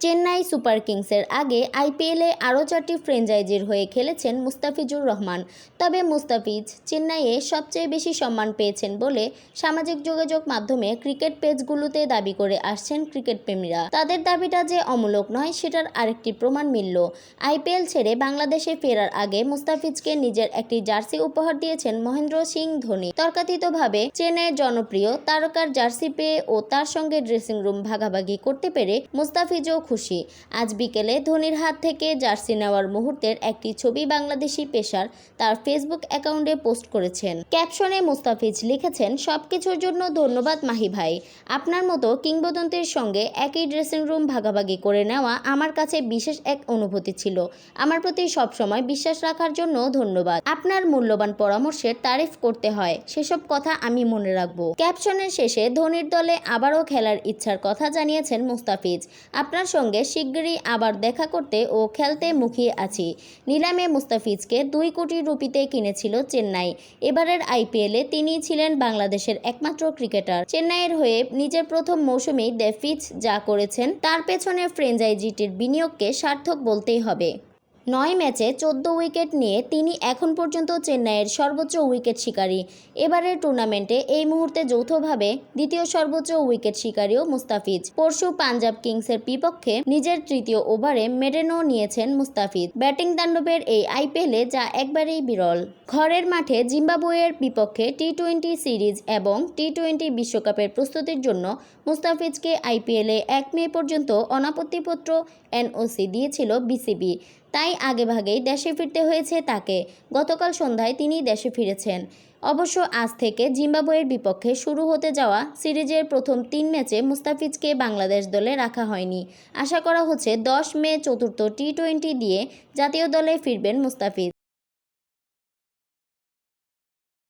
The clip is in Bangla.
চেন্নাই সুপার কিংসের আগে আইপিএলে আরও চারটি ফ্র্যাঞ্চাইজির হয়ে খেলেছেন মুস্তাফিজুর রহমান। তবে মুস্তাফিজ চেন্নাইয়ে সবচেয়ে বেশি সম্মান পেয়েছেন বলে সামাজিক যোগাযোগ মাধ্যমে ক্রিকেট পেজগুলোতে দাবি করে আসছেন ক্রিকেট প্রেমীরা। তাদের দাবিটা যে অমূলক নয়, সেটার আরেকটি প্রমাণ মিলল। আইপিএল ছেড়ে বাংলাদেশে ফেরার আগে মুস্তাফিজকে নিজের একটি জার্সি উপহার দিয়েছেন মহেন্দ্র সিং ধোনি। তর্কাতীতভাবে চেন্নাইয়ের জনপ্রিয় তারকার জার্সি পেয়ে ও তার সঙ্গে ড্রেসিং রুম ভাগাভাগি করতে পেরে মুস্তাফিজও খুশি। আজ বিকেলে ধোনির হাত থেকে জার্সি নেওয়ার মুহূর্তের একটি ছবি বাংলাদেশি পেশার তার ফেসবুক অ্যাকাউন্টে পোস্ট করেছেন। ক্যাপশনে মুস্তাফিজ লিখেছেন, সবকিছুর জন্য ধন্যবাদ মাহি ভাই। আপনার মতো কিংবদন্তির সঙ্গে একই ড্রেসিং রুম ভাগাভাগি করে নেওয়া আমার কাছে বিশেষ এক অনুভূতি ছিল। আমার প্রতি সবসময় বিশ্বাস রাখার জন্য ধন্যবাদ। আপনার মূল্যবান পরামর্শের তারিফ করতে হয়। সেসব কথা আমি মনে রাখব। ক্যাপশনের শেষে ধোনির দলে আবারও খেলার ইচ্ছার কথা জানিয়েছেন মুস্তাফিজ। আপনার সঙ্গে শিগগিরই আবার দেখা করতে ও খেলতে মুখিয়ে আছি। নিলামে মুস্তাফিজকে দুই কোটি রুপিতে কিনেছিল চেন্নাই। এবারের আইপিএলে তিনি ছিলেন বাংলাদেশের একমাত্র ক্রিকেটার। চেন্নাইয়ের হয়ে নিজের প্রথম মৌসুমেই দ্য ফিচ যা করেছেন, তার পেছনে ফ্রেঞ্চাইজিটির বিনিয়োগকে সার্থক বলতেই হবে। নয় ম্যাচে চোদ্দ উইকেট নিয়ে তিনি এখন পর্যন্ত চেন্নাইয়ের সর্বোচ্চ উইকেট শিকারী। এবারের টুর্নামেন্টে এই মুহূর্তে যৌথভাবে দ্বিতীয় সর্বোচ্চ উইকেট শিকারীও মুস্তাফিজ। পরশু পাঞ্জাব কিংসের বিপক্ষে নিজের তৃতীয় ওভারে মেডেনও নিয়েছেন মুস্তাফিজ। ব্যাটিং তাণ্ডবের এই আইপিএলে যা একবারেই বিরল। ঘরের মাঠে জিম্বাবুয়ের বিপক্ষে টি টোয়েন্টি সিরিজ এবং টি টোয়েন্টি বিশ্বকাপের প্রস্তুতির জন্য মুস্তাফিজকে আইপিএলে এক মে পর্যন্ত অনাপত্তিপত্র এনওসি দিয়েছিল বিসিবি। তাই আগেভাগেই দেশে ফিরতে হয়েছে তাকে। গতকাল সন্ধ্যায় তিনি দেশে ফিরেছেন। অবশ্য আজ থেকে জিম্বাবুয়ের বিপক্ষে শুরু হতে যাওয়া সিরিজের প্রথম তিন ম্যাচে মুস্তাফিজকে বাংলাদেশ দলে রাখা হয়নি। আশা করা হচ্ছে দশ মে চতুর্থ টি টোয়েন্টি দিয়ে জাতীয় দলে ফিরবেন মুস্তাফিজ।